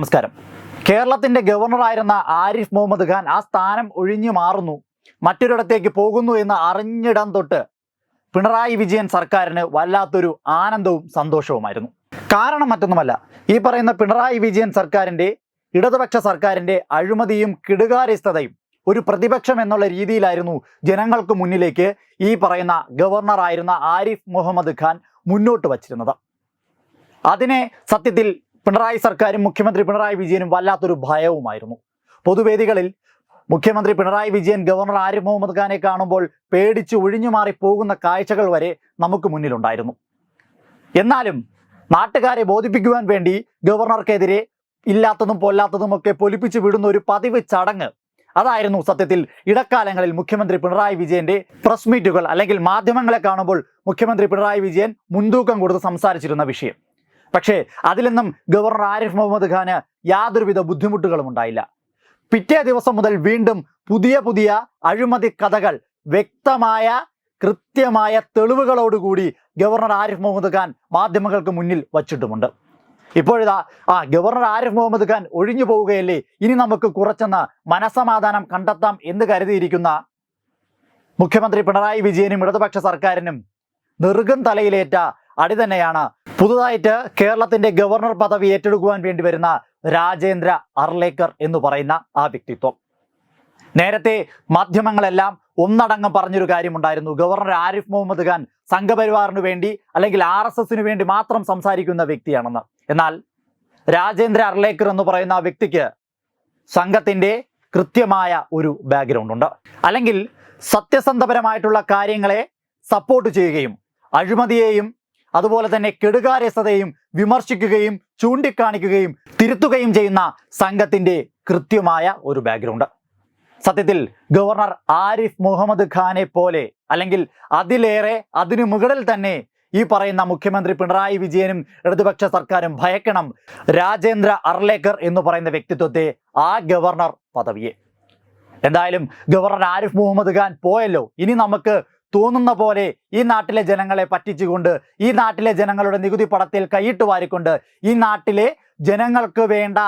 നമസ്കാരം. കേരളത്തിന്റെ ഗവർണറായിരുന്ന ആരിഫ് മുഹമ്മദ് ഖാൻ ആ സ്ഥാനം ഒഴിഞ്ഞു മാറുന്നു. മറ്റൊരിടത്തേക്ക് പോകുന്നു എന്ന് അറിഞ്ഞിടം തൊട്ട് പിണറായി വിജയൻ സർക്കാരിന് വല്ലാത്തൊരു ആനന്ദവും സന്തോഷവുമായിരുന്നു. കാരണം മറ്റൊന്നുമല്ല ഈ പറയുന്ന പിണറായി വിജയൻ സർക്കാരിന്റെ ഇടതുപക്ഷ സർക്കാരിന്റെ അഴിമതിയും കിടുകാര്യസ്ഥതയും ഒരു പ്രതിപക്ഷം എന്നുള്ള രീതിയിലായിരുന്നു ജനങ്ങൾക്ക് മുന്നിലേക്ക് ഈ പറയുന്ന ഗവർണറായിരുന്ന ആരിഫ് മുഹമ്മദ് ഖാൻ മുന്നോട്ട് വച്ചിരുന്നത്. അതിനെ സത്യത്തിൽ പിണറായി സർക്കാരും മുഖ്യമന്ത്രി പിണറായി വിജയനും വല്ലാത്തൊരു ഭയവുമായിരുന്നു. പൊതുവേദികളിൽ മുഖ്യമന്ത്രി പിണറായി വിജയൻ ഗവർണർ ആരിഫ് മുഹമ്മദ് ഖാനെ കാണുമ്പോൾ പേടിച്ച് ഒഴിഞ്ഞു മാറി പോകുന്ന കാഴ്ചകൾ വരെ നമുക്ക് മുന്നിലുണ്ടായിരുന്നു. എന്നാലും നാട്ടുകാരെ ബോധിപ്പിക്കുവാൻ വേണ്ടി ഗവർണർക്കെതിരെ ഇല്ലാത്തതും പൊല്ലാത്തതും ഒക്കെ പൊലിപ്പിച്ചു വിടുന്ന ഒരു പതിവ് ചടങ്ങ്. അതായിരുന്നു സത്യത്തിൽ ഇടക്കാലങ്ങളിൽ മുഖ്യമന്ത്രി പിണറായി വിജയന്റെ പ്രസ് മീറ്റുകൾ അല്ലെങ്കിൽ മാധ്യമങ്ങളെ കാണുമ്പോൾ മുഖ്യമന്ത്രി പിണറായി വിജയൻ മുൻതൂക്കം കൊടുത്ത് സംസാരിച്ചിരുന്ന വിഷയം. പക്ഷേ അതിലൊന്നും ഗവർണർ ആരിഫ് മുഹമ്മദ് ഖാന് യാതൊരുവിധ ബുദ്ധിമുട്ടുകളും ഉണ്ടായില്ല. പിറ്റേ ദിവസം മുതൽ വീണ്ടും പുതിയ പുതിയ അഴിമതി കഥകൾ വ്യക്തമായ കൃത്യമായ തെളിവുകളോടുകൂടി ഗവർണർ ആരിഫ് മുഹമ്മദ് ഖാൻ മാധ്യമങ്ങൾക്ക് മുന്നിൽ വച്ചിട്ടുമുണ്ട്. ഇപ്പോഴിതാ ആ ഗവർണർ ആരിഫ് മുഹമ്മദ് ഖാൻ ഒഴിഞ്ഞു പോവുകയല്ലേ? ഇനി നമുക്ക് കുറച്ചെന്ന് മനസമാധാനം കണ്ടെത്താം എന്ന് കരുതിയിരിക്കുന്ന മുഖ്യമന്ത്രി പിണറായി വിജയനും ഇടതുപക്ഷ സർക്കാരിനും നെറുകും തലയിലേറ്റ അടി തന്നെയാണ് പുതുതായിട്ട് കേരളത്തിന്റെ ഗവർണർ പദവി ഏറ്റെടുക്കുവാൻ വേണ്ടി വരുന്ന രാജേന്ദ്ര അർലേക്കർ എന്ന് പറയുന്ന ആ വ്യക്തിത്വം. നേരത്തെ മാധ്യമങ്ങളെല്ലാം ഒന്നടങ്കം പറഞ്ഞൊരു കാര്യമുണ്ടായിരുന്നു. ഗവർണർ ആരിഫ് മുഹമ്മദ് ഖാൻ സംഘപരിവാറിന് വേണ്ടി അല്ലെങ്കിൽ ആർ എസ് എസിന് വേണ്ടി മാത്രം സംസാരിക്കുന്ന വ്യക്തിയാണെന്ന്. എന്നാൽ രാജേന്ദ്ര അർലേക്കർ എന്ന് പറയുന്ന ആ വ്യക്തിക്ക് സംഘത്തിന്റെ കൃത്യമായ ഒരു ബാക്ക്ഗ്രൗണ്ട് ഉണ്ട്. അല്ലെങ്കിൽ സത്യസന്ധപരമായിട്ടുള്ള കാര്യങ്ങളെ സപ്പോർട്ട് ചെയ്യുകയും അഴിമതിയെയും അതുപോലെ തന്നെ കെടുകാര്യസ്ഥതയും വിമർശിക്കുകയും ചൂണ്ടിക്കാണിക്കുകയും തിരുത്തുകയും ചെയ്യുന്ന സംഘത്തിന്റെ കൃത്യമായ ഒരു ബാക്ക്ഗ്രൗണ്ട് സത്യത്തിൽ ഗവർണർ ആരിഫ് മുഹമ്മദ് ഖാനെ പോലെ അല്ലെങ്കിൽ അതിലേറെ അതിനു മുകളിൽ തന്നെ ഈ പറയുന്ന മുഖ്യമന്ത്രി പിണറായി വിജയനും ഇടതുപക്ഷ സർക്കാരും ഭയക്കണം രാജേന്ദ്ര അർലേക്കർ എന്ന് പറയുന്ന വ്യക്തിത്വത്തെ ആ ഗവർണർ പദവിയെ. എന്തായാലും ഗവർണർ ആരിഫ് മുഹമ്മദ് ഖാൻ പോയല്ലോ. ഇനി നമുക്ക് തോന്നുന്ന പോലെ ഈ നാട്ടിലെ ജനങ്ങളെ പറ്റിച്ചുകൊണ്ട് ഈ നാട്ടിലെ ജനങ്ങളുടെ നികുതി പടത്തിൽ കൈയിട്ട് വാരിക്കൊണ്ട് ഈ നാട്ടിലെ ജനങ്ങൾക്ക് വേണ്ട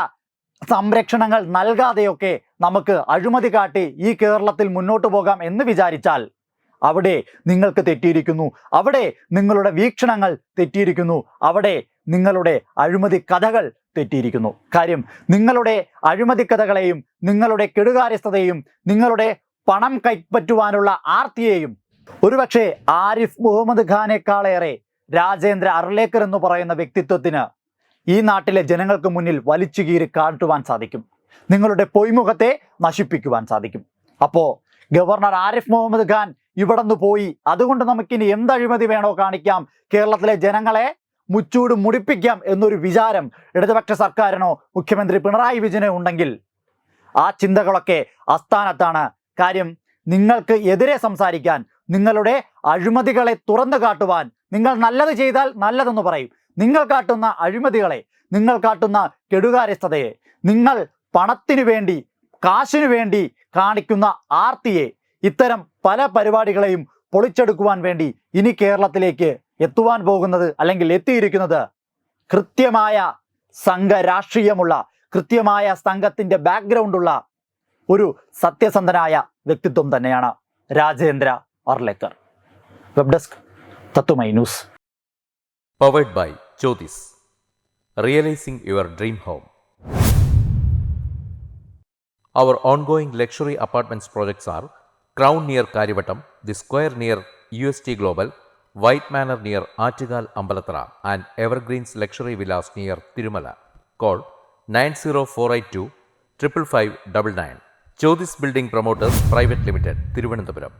സംരക്ഷണങ്ങൾ നൽകാതെയൊക്കെ നമുക്ക് അഴിമതി കാട്ടി ഈ കേരളത്തിൽ മുന്നോട്ട് പോകാം എന്ന് വിചാരിച്ചാൽ അവിടെ നിങ്ങൾക്ക് തെറ്റിയിരിക്കുന്നു. അവിടെ നിങ്ങളുടെ വീക്ഷണങ്ങൾ തെറ്റിയിരിക്കുന്നു. അവിടെ നിങ്ങളുടെ അഴിമതി കഥകൾ തെറ്റിയിരിക്കുന്നു. കാര്യം നിങ്ങളുടെ അഴിമതി കഥകളെയും നിങ്ങളുടെ കെടുകാര്യസ്ഥതയും നിങ്ങളുടെ പണം കൈപ്പറ്റുവാനുള്ള ആർത്തിയെയും ഒരുപക്ഷെ ആരിഫ് മുഹമ്മദ് ഖാനേക്കാളേറെ രാജേന്ദ്ര അർലേക്കർ എന്ന് പറയുന്ന വ്യക്തിത്വത്തിന് ഈ നാട്ടിലെ ജനങ്ങൾക്ക് മുന്നിൽ വലിച്ചു കീറി കാട്ടുവാൻ സാധിക്കും. നിങ്ങളുടെ പൊയ്മുഖത്തെ നശിപ്പിക്കുവാൻ സാധിക്കും. അപ്പോ ഗവർണർ ആരിഫ് മുഹമ്മദ് ഖാൻ ഇവിടെ പോയി. അതുകൊണ്ട് നമുക്കിനി എന്ത് അഴിമതി വേണോ കാണിക്കാം. കേരളത്തിലെ ജനങ്ങളെ മുച്ചൂട് മുടിപ്പിക്കാം എന്നൊരു വിചാരം ഇടതുപക്ഷ സർക്കാരിനോ മുഖ്യമന്ത്രി പിണറായി വിജയനോ ഉണ്ടെങ്കിൽ ആ ചിന്തകളൊക്കെ അസ്ഥാനത്താണ് കാര്യം നിങ്ങൾക്ക് എതിരെ സംസാരിക്കാൻ നിങ്ങളുടെ അഴിമതികളെ തുറന്നു കാട്ടുവാൻ നിങ്ങൾ നല്ലത് ചെയ്താൽ നല്ലതെന്ന് പറയും. നിങ്ങൾ കാട്ടുന്ന അഴിമതികളെ നിങ്ങൾ കാട്ടുന്ന കെടുകാര്യസ്ഥതയെ നിങ്ങൾ പണത്തിനു വേണ്ടി കാശിനു വേണ്ടി കാണിക്കുന്ന ആർത്തിയെ ഇത്തരം പല പരിപാടികളെയും പൊളിച്ചെടുക്കുവാൻ വേണ്ടി ഇനി കേരളത്തിലേക്ക് എത്തുവാൻ പോകുന്നത് അല്ലെങ്കിൽ എത്തിയിരിക്കുന്നത് കൃത്യമായ സംഘരാഷ്ട്രീയമുള്ള കൃത്യമായ സംഘത്തിന്റെ ബാക്ക്ഗ്രൗണ്ടുള്ള ഒരു സത്യസന്ധനായ വ്യക്തിത്വം തന്നെയാണ് രാജേന്ദ്ര. അർലേക്കർ Web desk തത്തുമൈ News. Powered by Jyotis. Realizing your dream home. Our ongoing luxury apartments projects are Crown near Karivattam, The Square near UST Global, White Manor near Achigal Ambalatra, and Evergreens Luxury Villas near Tirumala. Call 90482 55599. Jyotis Building Promoters Private Limited, Thiruvananthapuram.